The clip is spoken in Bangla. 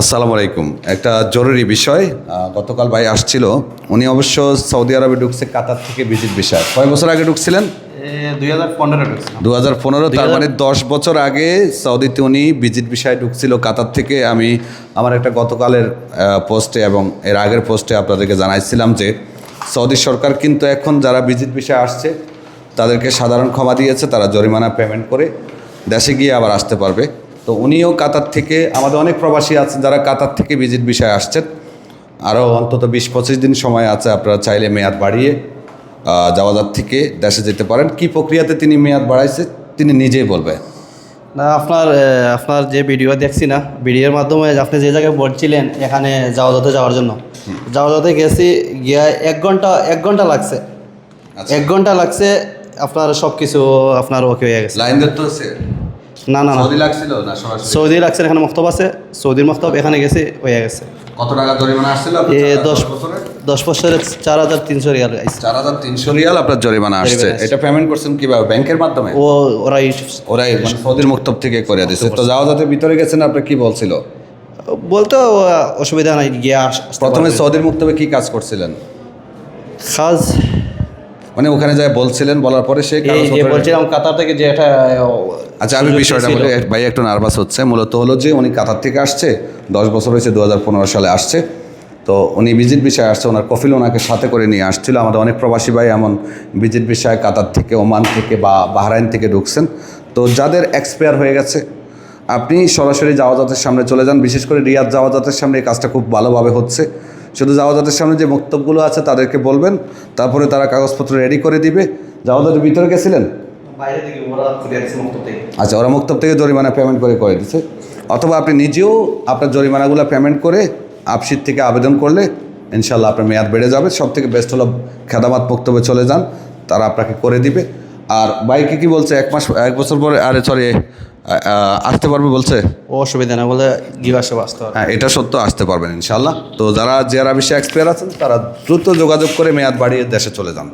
আসসালামু আলাইকুম। একটা জরুরি বিষয় গতকাল ভাই আসছিল। উনি অবশ্য সৌদি আরবে ঢুকছে কাতার থেকে ভিজিট বিষয়। কয় বছর আগে ঢুকছিলেন? দুই হাজার পনেরো দু হাজার পনেরো তার মানে দশ বছর আগে সৌদিতে উনি ভিজিট বিষয়ে ঢুকছিল কাতার থেকে। আমি আমার একটা গতকালের পোস্টে এবং এর আগের পোস্টে আপনাদেরকে জানাইছিলাম যে সৌদি সরকার কিন্তু এখন যারা ভিজিট বিষয়ে আসছে তাদেরকে সাধারণ ক্ষমা দিয়েছে তারা জরিমানা পেমেন্ট করে দেশে গিয়ে আবার আসতে পারবে। তো উনিও কাতার থেকে আমাদের অনেক প্রবাসী আছেন যারা কাতার থেকে ভিজিট বিষয়ে আসছেন। আরও অন্তত বিশ পঁচিশ দিন সময় আছে আপনারা চাইলে মেয়াদ বাড়িয়ে আহ, জাওয়াজার থেকে দেশে যেতে পারেন। কি প্রক্রিয়াতে তিনি মেয়াদ বাড়াইছে তিনি নিজেই বলবে না আপনার আপনার যে ভিডিও দেখছি না ভিডিওর মাধ্যমে আপনি যে জায়গায় বলছিলেন এখানে যাওয়াজাতে যাওয়ার জন্য। যাওয়াজাতে গেছি গিয়া এক ঘণ্টা এক ঘণ্টা লাগছে। আচ্ছা। এক ঘণ্টা লাগছে আপনার সব কিছু আপনার ওকে হয়ে গেছে। লাইন ধরতে হচ্ছে না না সৌদি লাগছিল না সৌদি লাগছে এখানে মক্তব আছে। সৌদির মক্তব এখানে গেছে হয়ে গেছে। কত টাকা জরিমানা আসছিল? এ দশ দশ বছরের চার হাজার তিনশো রিয়াল। চার হাজার তিনশো রিয়াল আপনার জরিমানা আসছে। এটা পেমেন্ট করছেন কীভাবে? ব্যাংকের মাধ্যমে? ও ওরাই ওরাই মানে সৌদির মুক্তব থেকে করে দিচ্ছে তো যাওয়া যাতে ভিতরে গেছেন আপনি কি বলছিল? বলতে অসুবিধা নাই গিয়া প্রথমে সৌদির মুক্তবে কি কাজ করছিলেন? কাজ মানে ওখানে যায় বলছিলেন বলার পরে সে বলছিলাম কাতার থেকে যে একটা আচ্ছা আমি বিষয়টা বলি ভাই একটু নার্ভাস হচ্ছে। মূলত হলো যে উনি কাতার থেকে আসছে দশ বছর হয়েছে দু হাজার পনেরো সালে আসছে। তো উনি ভিজিট বিষয়ে আসছে ওনার কফিল ওনাকে সাথে করে নিয়ে আসছিল। আমাদের অনেক প্রবাসী ভাই এমন ভিজিট বিষয়ে কাতার থেকে ওমান থেকে বা বাহরাইন থেকে ঢুকছেন। তো যাদের এক্সপায়ার হয়ে গেছে আপনি সরাসরি জাওয়াজাতের সামনে চলে যান। বিশেষ করে রিয়াদ জাওয়াজাতের সামনে এই কাজটা খুব ভালোভাবে হচ্ছে। শুধু জাওয়াজাতের সামনে যে বক্তব্যগুলো আছে তাদেরকে বলবেন তারপরে তারা কাগজপত্র রেডি করে দিবে। জাওয়াজাতের ভিতরে গেছিলেন? বাইরে থেকে ওরা ঘুরে আসছে মক্তব থেকে। আচ্ছা ওরা মুক্তব থেকে জরিমানা পেমেন্ট করে করে দিচ্ছে অথবা আপনি নিজেও আপনার জরিমানাগুলো পেমেন্ট করে আপসির থেকে আবেদন করলে ইনশাল্লাহ আপনার মেয়াদ বেড়ে যাবে। সব থেকে বেস্ট হলো খেদামাত বক্তব্যে চলে যান তারা আপনাকে করে দিবে। আর বাইকে কি বলছে? এক মাস এক বছর পরে আরে সরি আসতে পারবে বলছে? ও অসুবিধা না বলে গিবাসে আসে আসতে পারবে। হ্যাঁ এটা সত্য আসতে পারবেন ইনশাল্লাহ তো যারা যারা বেশি এক্সপায়ার আছেন তারা দ্রুত যোগাযোগ করে মেয়াদ বাড়িয়ে দেশে চলে যান।